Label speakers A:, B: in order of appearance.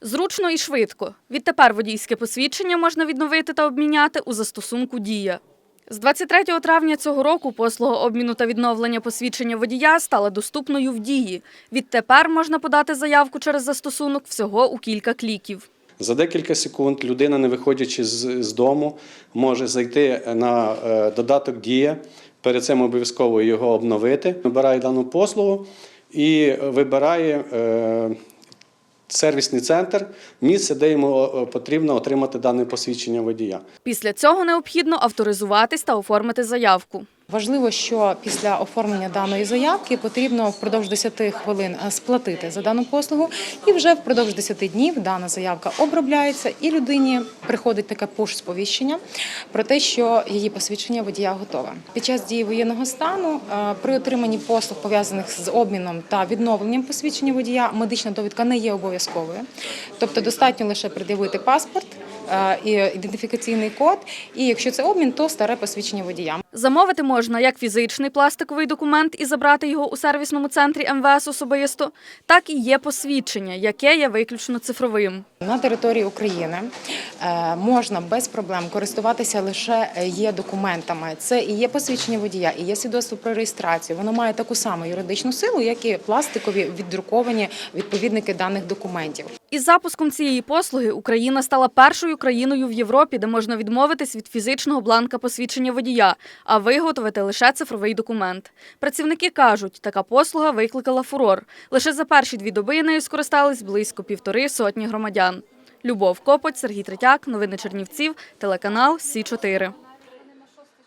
A: Зручно і швидко. Відтепер водійське посвідчення можна відновити та обміняти у застосунку Дія. З 23 травня цього року послуга обміну та відновлення посвідчення водія стала доступною в дії. Відтепер можна подати заявку через застосунок всього у кілька кліків.
B: За декілька секунд людина, не виходячи з, дому, може зайти на е, додаток Дія. Перед цим обов'язково його обновити. Вибирає дану послугу і вибирає е, сервісний центр, місце, де йому е, потрібно отримати дане посвідчення водія.
A: Після цього необхідно авторизуватись та оформити заявку.
C: Важливо, що після оформлення даної заявки потрібно впродовж 10 хвилин е, сплатити за дану послугу, і вже впродовж 10 днів дана заявка обробляється, і людині приходить таке пуш-сповіщення про те, що її посвідчення водія готове. Під час дії воєнного стану е, при отриманні послуг пов'язаних з обміном та відновленням посвідчення водія медична довідка не є обов'язковою, тобто достатньо лише пред'явити паспорт і ідентифікаційний код. І якщо це обмін, то старе посвідчення водія.
A: Замовити можна як фізичний пластиковий документ і забрати його у сервісному центрі МВС особисто, так і є посвідчення, яке є виключно цифровим.
C: На території України е, можна без проблем користуватися лише е, є документами. Це і є посвідчення водія, і є свідоцтво про реєстрацію. Воно має таку саму юридичну силу, як і пластикові віддруковані відповідники даних документів.
A: Із запуском цієї послуги Україна стала першою країною в Європі, де можна відмовитись від фізичного бланка посвідчення водія, а виготовити лише цифровий документ. Працівники кажуть, така послуга викликала фурор. Лише за перші дві доби нею скористались близько півтори сотні громадян. Любов Копоть, Сергій Третяк, новини Чернівців, телеканал Сі 4